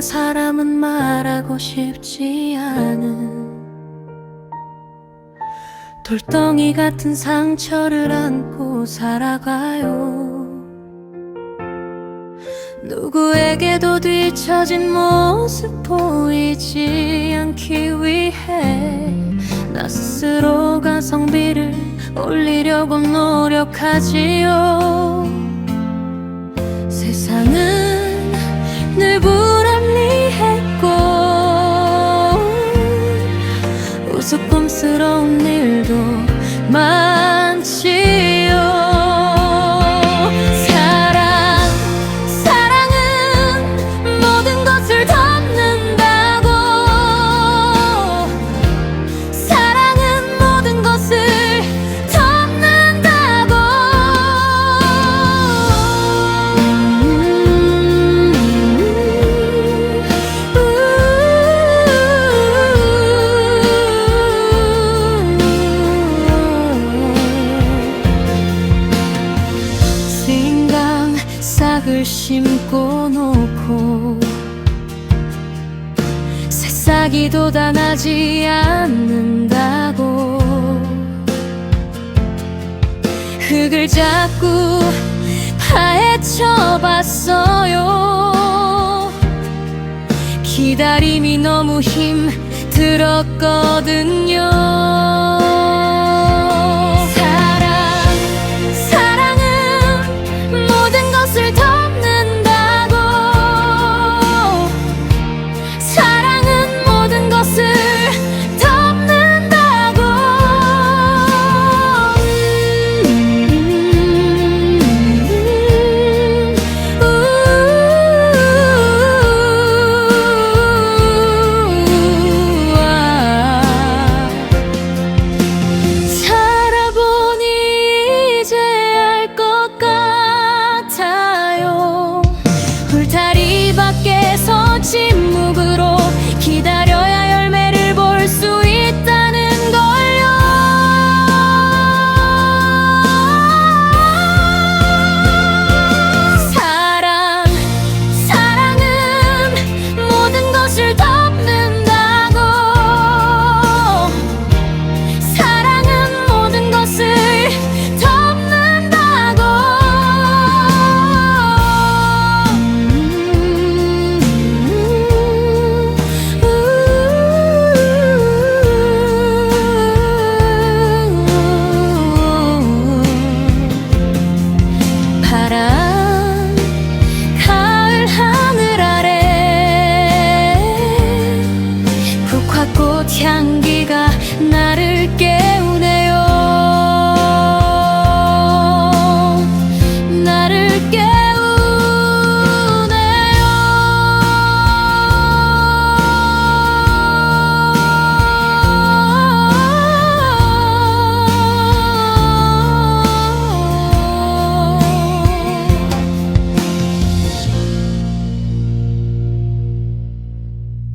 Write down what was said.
사람은 말하고 싶지 않은 돌덩이 같은 상처를 안고 살아가요. 누구에게도 뒤처진 모습 보이지 않기 위해 나 스스로 가 성비를 올리려고 노력하지요 우스꽝스러운 일도 많 싹을 심고 놓고 새싹이 돋아나지 않는다고. 흙을 자꾸 파헤쳐 봤어요. 기다림이 너무 힘들었거든요 心 향기가 나를 깨우네요. 나를 깨